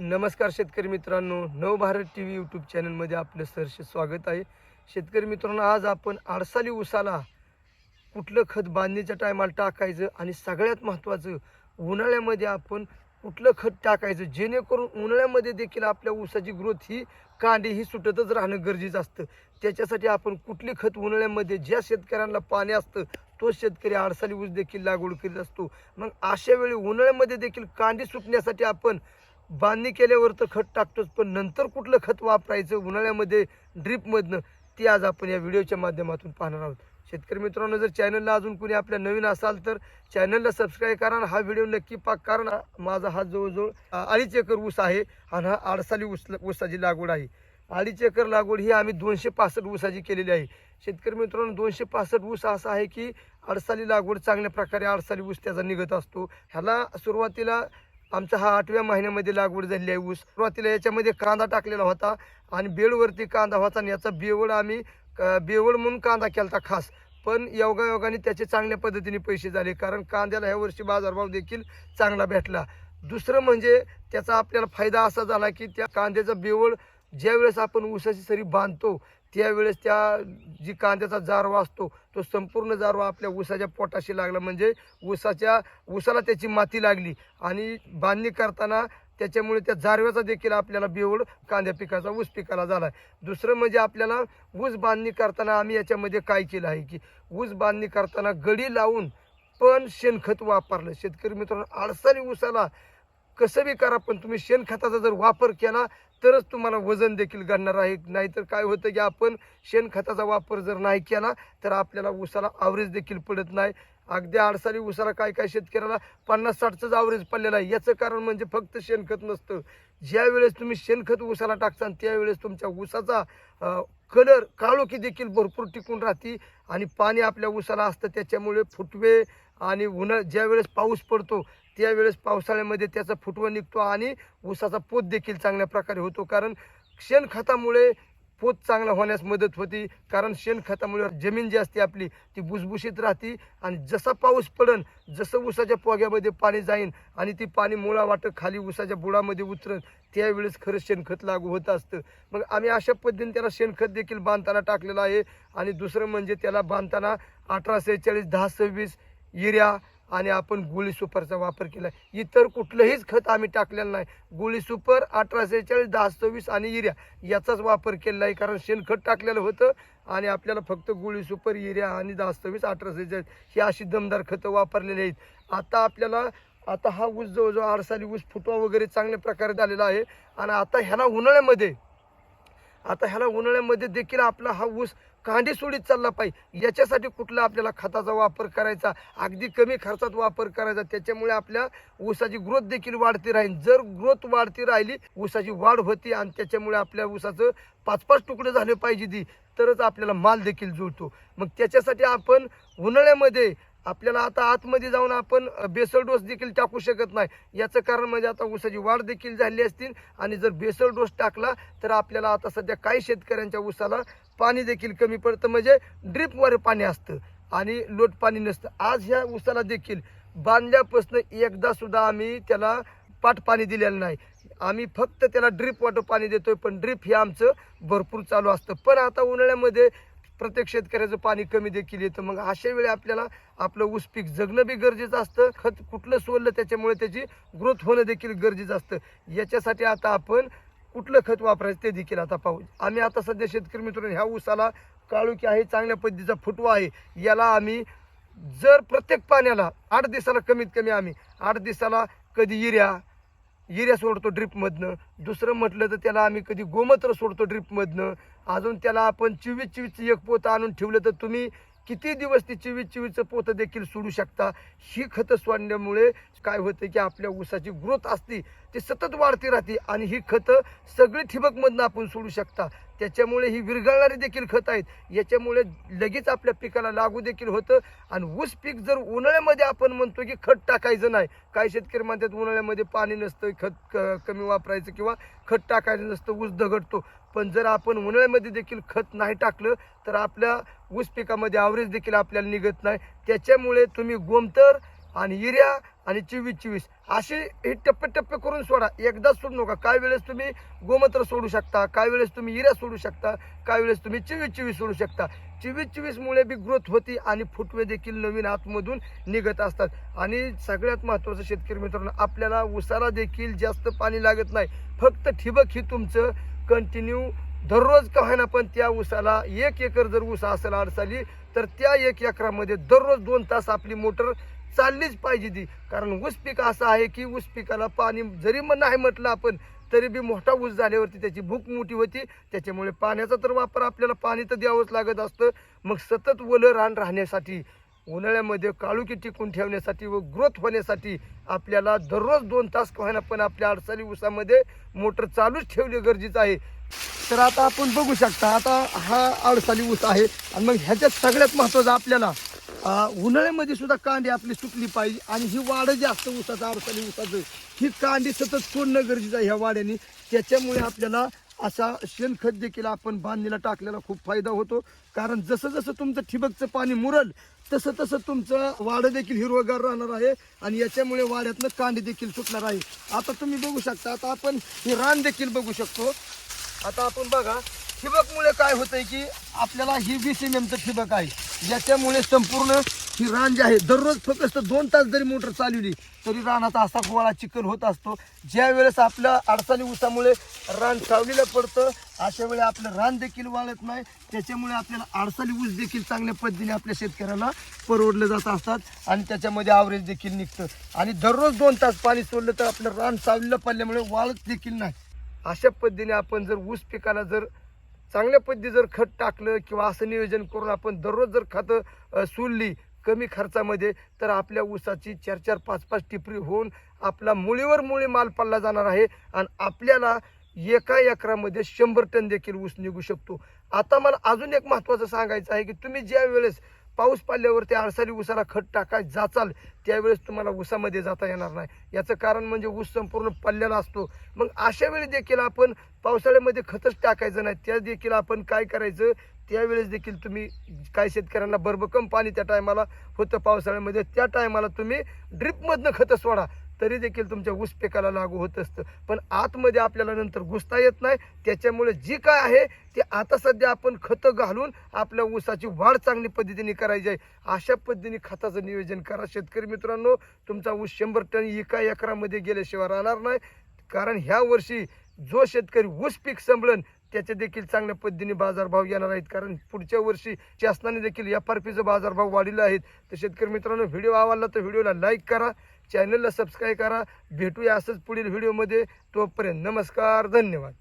नमस्कार शेतकरी मित्रांनो नवभारत टी व्ही यूट्यूब चॅनलमध्ये आपलं सहर्ष स्वागत आहे. शेतकरी मित्रांनो आज आपण आडसाली उसाला कुठलं खत बांधणीच्या टायमाला टाकायचं आणि सगळ्यात महत्त्वाचं उन्हाळ्यामध्ये आपण कुठलं खत टाकायचं जेणेकरून उन्हाळ्यामध्ये देखील आपल्या ऊसाची ग्रोथ ही कांडी ही सुटतच राहणं गरजेचं असतं. त्याच्यासाठी आपण कुठली खत उन्हाळ्यामध्ये ज्या शेतकऱ्यांना पाणी असतं तो शेतकरी आडसाली ऊस देखील लागवड करीत असतो. मग अशा वेळी उन्हाळ्यामध्ये देखील कांडी सुटण्यासाठी आपण बांधणी केल्यावर तर खत टाकतोच पण नंतर कुठलं खत वापरायचं उन्हाळ्यामध्ये ड्रीपमधनं ते आज आपण या व्हिडिओच्या माध्यमातून पाहणार आहोत. शेतकरी मित्रांनो जर चॅनलला अजून कोणी आपल्या नवीन असाल तर चॅनलला सबस्क्राईब करा हा व्हिडिओ नक्की पाक कारण माझा हा जवळजवळ अडीच एकर ऊस आहे आणि हा आडसाली ऊस ऊसाची लागवड आहे. अडीच एकर लागवड ही आम्ही दोनशे पासष्ट ऊसाची केलेली आहे. शेतकरी मित्रांनो दोनशे पासष्ट ऊस असा आहे की अडसाली लागवड चांगल्या प्रकारे अडसाली ऊस त्याचा निघत असतो. ह्याला सुरुवातीला आमचा हा आठव्या महिन्यामध्ये लागवड झालेली आहे ऊस. सुरुवातीला याच्यामध्ये कांदा टाकलेला होता आणि बेडवरती कांदा होता आणि याचा बेवड आम्ही क- बेवड म्हणून कांदा केला होता खास. पण योगायोगाने त्याचे चांगल्या पद्धतीने पैसे झाले कारण कांद्याला ह्या वर्षी बाजारभाव देखील चांगला भेटला. दुसरं म्हणजे त्याचा आपल्याला फायदा असा झाला की त्या कांद्याचा बेवळ ज्यावेळेस आपण ऊसाची सरी बांधतो त्यावेळेस त्या जी कांद्याचा जारवा असतो तो संपूर्ण जारवा आपल्या ऊसाच्या पोटाशी लागला. म्हणजे ऊसाच्या ऊसाला त्याची माती लागली आणि बांधणी करताना त्याच्यामुळे त्या जारव्याचा देखील आपल्याला बेवड कांद्या पिकाचा ऊस पिकाला झाला आहे. दुसरं म्हणजे आपल्याला ऊस बांधणी करताना आम्ही याच्यामध्ये काय केलं आहे की ऊस बांधणी करताना गडी लावून पण शेणखत वापरलं. शेतकरी मित्रांनो आळसारी ऊसाला कसं बी करा पण तुम्ही शेणखताचा जर वापर केला तरच तुम्हाला वजन देखील घडणार आहे. नाहीतर काय होतं की आपण शेणखताचा वापर जर नाही केला तर आपल्याला उसाला आवरेज देखील पडत नाही. अगदी आडसाली उसाला काय काय शेतकऱ्याला पन्नास साठचंच आवरेज पडलेलं आहे. याचं कारण म्हणजे फक्त शेणखत नसतं. ज्यावेळेस तुम्ही शेणखत उसाला टाकता त्यावेळेस तुमच्या ऊसाचा कलर काळोखी देखील भरपूर टिकून राहते आणि पाणी आपल्या उसाला असतं. त्याच्यामुळे फुटवे आणि उन्हाळ ज्यावेळेस पाऊस पडतो त्यावेळेस पावसाळ्यामध्ये त्याचा फुटवा निघतो आणि ऊसाचा पोत देखील चांगल्या प्रकारे होतो. कारण शेणखतामुळे पोत चांगला होण्यास मदत होती. कारण शेणखतामुळे जमीन जी असते आपली ती भुसभुशीत राहते आणि जसा पाऊस पडन जसं ऊसाच्या पोग्यामध्ये पाणी जाईन आणि ती पाणी मुळा वाटत खाली ऊसाच्या बुडामध्ये उतरन त्यावेळेस खरं शेणखत लागू होत असतं. मग आम्ही अशा पद्धतीने त्याला शेणखत देखील बांधताना टाकलेलं आहे. आणि दुसरं म्हणजे त्याला बांधताना अठरा सेहेचाळीस दहा सव्वीस युरिया आणि आपण गुळी सुपरचा वापर केला. इतर कुठलंहीच खत आम्ही टाकलेलं नाही. गुळी सुपर अठरा सेहेचाळीस दहा सव्वीस आणि युरिया याचाच वापर केलेला आहे कारण शेणखत टाकलेलं होतं आणि आपल्याला फक्त गुळी सुपर युरिया आणि दहा सव्वीस अठरा सेहेचाळीस ही अशी दमदार खतं वापरलेली आहेत. आता आपल्याला आता हा ऊस जवळजवळ आडसाली ऊस फुटवा वगैरे चांगल्या प्रकारे झालेला आहे. आणि आता ह्याला उन्हाळ्यामध्ये आता ह्याला उन्हाळ्यामध्ये देखील आपला हा ऊस कांडी सोडीत चालला पाहिजे याच्यासाठी कुठला आपल्याला खताचा वापर करायचा? अगदी कमी खर्चात वापर करायचा. त्याच्यामुळे आपल्या ऊसाची ग्रोथ देखील वाढती राहील जर ग्रोथ वाढती राहिली ऊसाची वाढ होती आणि त्याच्यामुळे आपल्या ऊसाचं पाच पाच तुकडे झाले पाहिजे ती तरच आपल्याला माल देखील जुळतो. मग त्याच्यासाठी आपण उन्हाळ्यामध्ये आपल्याला आता आतमध्ये जाऊन आपण बेसल डोस देखील टाकू शकत नाही. याचं कारण म्हणजे आता ऊसाची वाढ देखील झाली असतील आणि जर बेसल डोस टाकला तर आपल्याला आता सध्या काही शेतकऱ्यांच्या ऊसाला पाणी देखील कमी पडतं. म्हणजे ड्रीपवर पाणी असतं आणि लोट पाणी नसतं. आज ह्या ऊसाला देखील बांधल्यापासून एकदा सुद्धा आम्ही त्याला पाट पाणी दिलेलं नाही. आम्ही फक्त त्याला ड्रीप वाटर पाणी देतोय पण ड्रीप हे आमचं भरपूर चालू असतं. पण आता उन्हाळ्यामध्ये प्रत्येक शेतकऱ्याचं पाणी कमी देखील येतं. मग अशा वेळी आपल्याला आपलं ऊस पीक जगणं बी गरजेचं असतं. खत कुठलं सोडलं त्याच्यामुळे त्याची ग्रोथ होणं देखील गरजेचं असतं. याच्यासाठी आता आपण कुठलं खत वापरायचं ते देखील आता पाहू. आम्ही आता सध्या शेतकरी मित्रांनो ह्या ऊसाला काळुकी आहे चांगल्या पद्धतीचा फुटवा आहे. याला आम्ही जर प्रत्येक पाण्याला आठ दिवसाला कमीत कमी आम्ही आठ दिवसाला कधी युर्या युर्या सोडतो ड्रिपमधनं. दुसरं म्हटलं तर त्याला आम्ही कधी गोमूत्र सोडतो ड्रिपमधनं. अजून त्याला आपण चिवीत चोवीसचं एक पोतं आणून ठेवलं तर तुम्ही किती दिवस ती चिवी चिवीचं पोतं देखील सोडू शकता? ही खतं सोडण्यामुळे काय होतं की आपल्या ऊसाची ग्रोथ असते ती सतत वाढती राहते आणि ही खतं सगळी ठिबकमधनं आपण सोडू शकता. त्याच्यामुळे ही विरघळणारी देखील खतं आहेत. याच्यामुळे लगेच आपल्या पिकाला लागू देखील होतं आणि ऊस पीक जर उन्हाळ्यामध्ये आपण म्हणतो की खत टाकायचं नाही काही शेतकरी म्हणतात उन्हाळ्यामध्ये पाणी नसतं खत क कमी वापरायचं किंवा खत टाकायचं नसतं ऊस दगडतो. पण जर आपण उन्हाळ्यामध्ये देखील खत नाही टाकलं तर आपल्या ऊस पिकामध्ये आवरेज देखील आपल्याला निघत नाही. त्याच्यामुळे तुम्ही गोमतर आणि युरिया आणि चिवीस चिवीस असे हे टप्पे टप्पे करून सोडा. एकदाच सोडू नका. काय वेळेस तुम्ही गोमत्र सोडू शकता काय वेळेस तुम्ही हिऱ्या सोडू शकता काय वेळेस तुम्ही चिवीस चिवीस सोडू शकता. चिवीस चिवीसमुळे बी ग्रोथ होती आणि फुटवे देखील नवीन आतमधून निघत असतात. आणि सगळ्यात महत्त्वाचं शेतकरी मित्रांनो आपल्याला उसाला देखील जास्त पाणी लागत नाही. फक्त ठिबक ही तुमचं कंटिन्यू दररोज का होईना पण त्या ऊसाला एक एकर जर ऊस असेल अडसाली तर त्या एक एकरामध्ये दररोज दोन तास आपली मोटर चाललीच पाहिजे ती. कारण ऊस पीक असं आहे की ऊस पिकाला पाणी जरी मग नाही म्हटलं आपण तरी बी मोठा ऊस झाल्यावरती त्याची भूक मोठी होती. त्याच्यामुळे पाण्याचा तर वापर आपल्याला पाणी तर द्यावंच लागत असतं. मग सतत ओलं रान राहण्यासाठी उन्हाळ्यामध्ये काळुकी टिकून ठेवण्यासाठी व ग्रोथ होण्यासाठी आपल्याला दररोज दोन तास का पण आपल्या अडचणी ऊसामध्ये मोटर चालूच ठेवणे गरजेचं आहे. तर आता आपण बघू शकता आता हा अडसाली ऊस आहे आणि मग ह्याच्यात सगळ्यात महत्त्वाचं आपल्याला उन्हाळ्यामध्ये सुद्धा कांडी आपली सुकली पाहिजे आणि ही वाढ जी असतं ऊसाचं अडसाली ऊसाचं ही कांडी सतत सोडणं गरजेचं आहे ह्या वाड्याने. त्याच्यामुळे आपल्याला असा शेणखत देखील आपण बांधणीला टाकलेला खूप फायदा होतो. कारण जसं जसं तुमचं ठिबकचं पाणी मुरल तसं तसं तुमचं वाडं देखील हिरवगार राहणार आहे आणि याच्यामुळे वाड्यातनं कांडी देखील सुटणार आहे. आता तुम्ही बघू शकता आता आपण हे रान देखील बघू शकतो. आता आपण बघा ठिबकमुळे काय होतंय की आपल्याला ही वीस एम एमचं ठिबक आहे. याच्यामुळे संपूर्ण ही रान जी आहे दररोज फक्त दोन तास जरी मोटर चालवली तरी रानाचा असा गोळा चिकल होत असतो. ज्या वेळेस आपल्या अडचणी ऊसामुळे रान सावलीला पडतं अशा वेळी आपलं रान देखील वाळत नाही. त्याच्यामुळे आपल्याला अडचणी ऊस देखील चांगल्या पद्धतीने आपल्या शेतकऱ्याला परवडलं जात असतात आणि त्याच्यामध्ये आवरेज देखील निघतं. आणि दररोज दोन तास पाणी सोडलं तर आपलं रान सावलीला पडल्यामुळे वाळत देखील नाही. अशा पद्धतीने आपण जर ऊस पिकाला जर चांगल्या पद्धती जर खत टाकलं किंवा असं नियोजन करून आपण दररोज जर खतं सोडली कमी खर्चामध्ये तर आपल्या ऊसाची चार चार पाच पाच टिपरी होऊन आपला मुळीवर मुळी माल पडला जाणार आहे आणि आपल्याला एका एकरामध्ये शंभर टन देखील ऊस निघू शकतो. आता मला अजून एक महत्त्वाचं सांगायचं आहे की तुम्ही ज्या वेळेस पाऊस पडल्यावर त्या आळसारी ऊसाला खत टाकाय जाचाल त्यावेळेस तुम्हाला ऊसामध्ये जाता येणार नाही. याचं कारण म्हणजे ऊस संपूर्ण पडलेला असतो. मग अशा वेळी देखील आपण पावसाळ्यामध्ये खतच टाकायचं नाही. त्या देखील आपण काय करायचं? त्यावेळेस देखील तुम्ही काय शेतकऱ्यांना बरबकम पाणी त्या टायमाला होतं पावसाळ्यामध्ये त्या टायमाला तुम्ही ड्रिपमधनं खतं सोडा. तरी देखील तुमच्या ऊस पिकाला लागू होत असतं. पण आतमध्ये आपल्याला नंतर घुसता येत नाही. त्याच्यामुळे जी काय आहे ते आता सध्या आपण खतं घालून आपल्या ऊसाची वाढ चांगली पद्धतीने करायची आहे. अशा पद्धतीने खताचं नियोजन करा. शेतकरी मित्रांनो तुमचा ऊस शंभर टन एका एकरामध्ये गेल्याशिवाय राहणार नाही. कारण ह्या वर्षी जो शेतकरी ऊस पीक संभलन त्याचे देखील चांगल्या पद्धतीने बाजारभाव येणार आहेत. कारण पुढच्या वर्षी शासनाने देखील एफ आर पीचा बाजारभाव वाढलेले आहेत. तर शेतकरी मित्रांनो व्हिडिओ आवडला तर व्हिडिओला लाईक करा चॅनलला सबस्क्राईब करा. भेटूया असंच पुढील व्हिडिओमध्ये. तोपर्यंत नमस्कार धन्यवाद.